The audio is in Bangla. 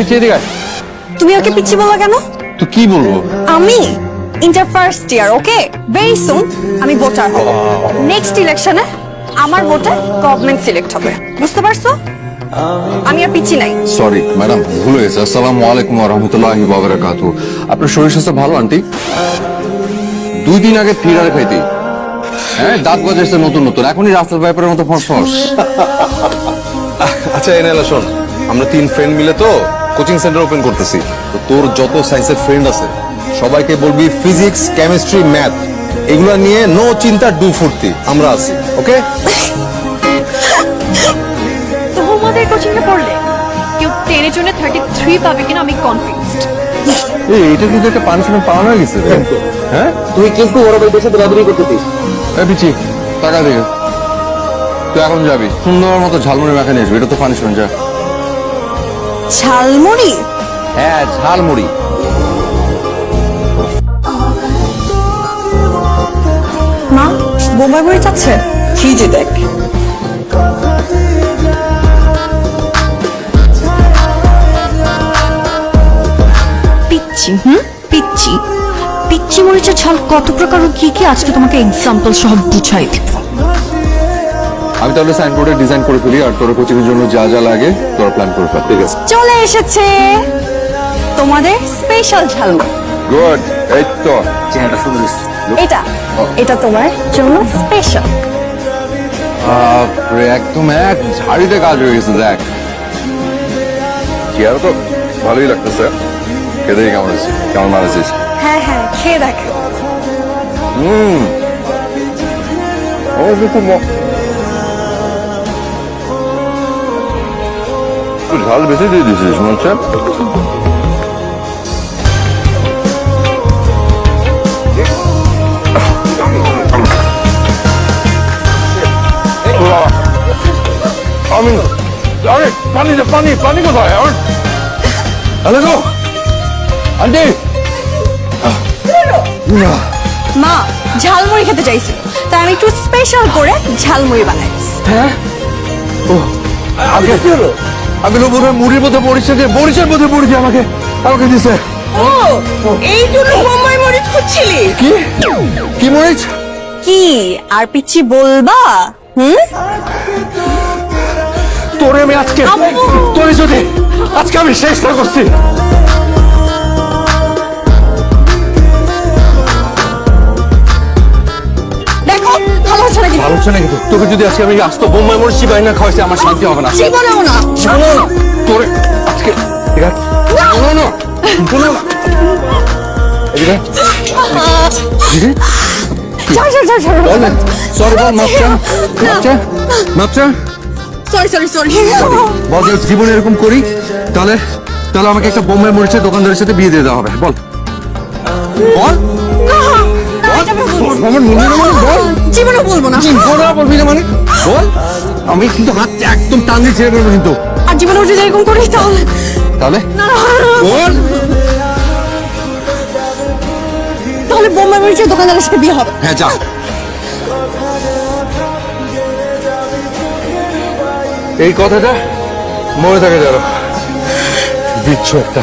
পিছিয়ে তুমি ওকে পিচ্ছি বললা কেন? তো কি বলব? আমি inter first year okay very soon আমি ভোটার হব। নেক্সট ইলেকশনে আমার ভোটে গভর্নমেন্ট সিলেক্ট হবে। বুঝতে পারছ? আমি আর পিচ্ছি নাই। সরি ম্যাডাম ভুল হয়েছে। আসসালামু আলাইকুম রহমতুল্লাহি বাবরাকাতু আপনার শরীর স্বাস্থ্য ভালো আন্টি? দুই দিন আগে থিয়েটারে খাইতে। হ্যাঁ দাঁত গজাইছে নতুন নতুন। এখনই রাস্তার ব্যাপারের মতো ফসফস আচ্ছা এনালা শোন। আমরা তিন ফ্রেন্ড মিলে তো কোচিং সেন্টার ওপেন করতেছি। তো তোর যত সায়েন্সের ফ্রেন্ড আছে সবাইকে বলবি ফিজিক্স কেমিস্ট্রি ম্যাথ এগুলো নিয়ে নো চিন্তা ডু ফুর্তি। আমরা আছি ওকে তোমাদের পড়লে কেউ টেনে জন্য থার্টি থ্রি পাবে কিনা আমি এই এটা কিন্তু একটা পানিশমেন্ট পাওয়া হয়ে গেছে হ্যাঁ? তুই কিন্তু বড় ভাইদের সাথে রাদুরি করতেছিস। এই পিচি টাকা তুই এখন যাবি সুন্দর মতো ঝালমুড়ি মাখা নিয়ে আসবি এটা তো পানিশমেন্ট যা। ঝালমুড়ি? হ্যাঁ ঝালমুড়ি। মা বোম্বাই ফ্রিজে দেখ। পিচ্ছি হুম? পিচ্ছি। পিচ্ছি মরিচের ঝাল কত প্রকার কি কি? আজকে তোমাকে এক্সাম্পল সহ বুঝাই দিব। আমি তাহলে সাইনবোর্ডে ডিজাইন করে ফেলি আর তোর কোচিং এর জন্য যা যা লাগে তোরা প্ল্যান করে ফেল। ঠিক আছে? চলে এসেছে তোমাদের স্পেশাল ঝালমুড়ি গুড এই তো। চেহারাটা সুন্দর এটা এটা তোমার জন্য স্পেশাল বাপরে, একদম এক ঝাড়িতে কাজ হয়ে গেছে দেখ। চেয়ার তো ভালোই লাগতেছে। খেতে কেমন আছে কেমন মারাছিস হ্যাঁ হ্যাঁ খেয়ে দেখ। হুম। ও খুব ঝাল বেশি দিয়ে দিয়েছিস মনে হচ্ছে আমি আরে পানি দে পানি পানি কোথায়? আমার হ্যালো গো। আন্টি। মা ঝালমুড়ি খেতে চাইছিল তাই আমি একটু স্পেশাল করে ঝালমুড়ি বানাই। আগে আমি মুড়ির মধ্যে পড়েছে যে মরিচের মধ্যে পড়েছে আমাকে। আমাকে দিছে। ও এই জন্য বোম্বাই মরিচ খুঁজছিলি? কি? কি মরিচ? কি? আর পিচ্ছি বলবা? হুম? তোরে আমি আজকে তোরে যদি আজকে আমি শেষ না করছি। হচ্ছে নাকি না কিন্তু তোকে যদি আজকে আমি আস্ত বোম্বাই মরিচ চিবাই না খাওয়াইছি আমার শান্তি হবে না। জীবনেও না শোনো তোরে আজকে ঠিক আছে শোনো না শোনো না। এদিকে এদিকে ছাড় ছাড় ছাড় ছাড় বল সরি বল মাপচা মাপচা মাপচা সরি সরি সরি বল জীবনে এরকম করি তাহলে তাহলে আমাকে একটা বোম্বাই মরিচের দোকানদারের সাথে বিয়ে দিয়ে দেওয়া হবে। বল। বল। আমার মনে নেই মানে বল জীবনে বলব না। তুই বলবি না মানে বল। আমি কিন্তু হাত একদম টান দিয়ে ছেড়ে দেবো কিন্তু। আর জীবনে যদি এরকম করি তাহলে তাহলে? না, বল। তাহলে বোম্বাই মরিচের দোকানদারের সাথে বিয়ে হবে। হ্যাঁ যা। এই কথাটা মনে থাকে জানো বিচ্ছু একটা।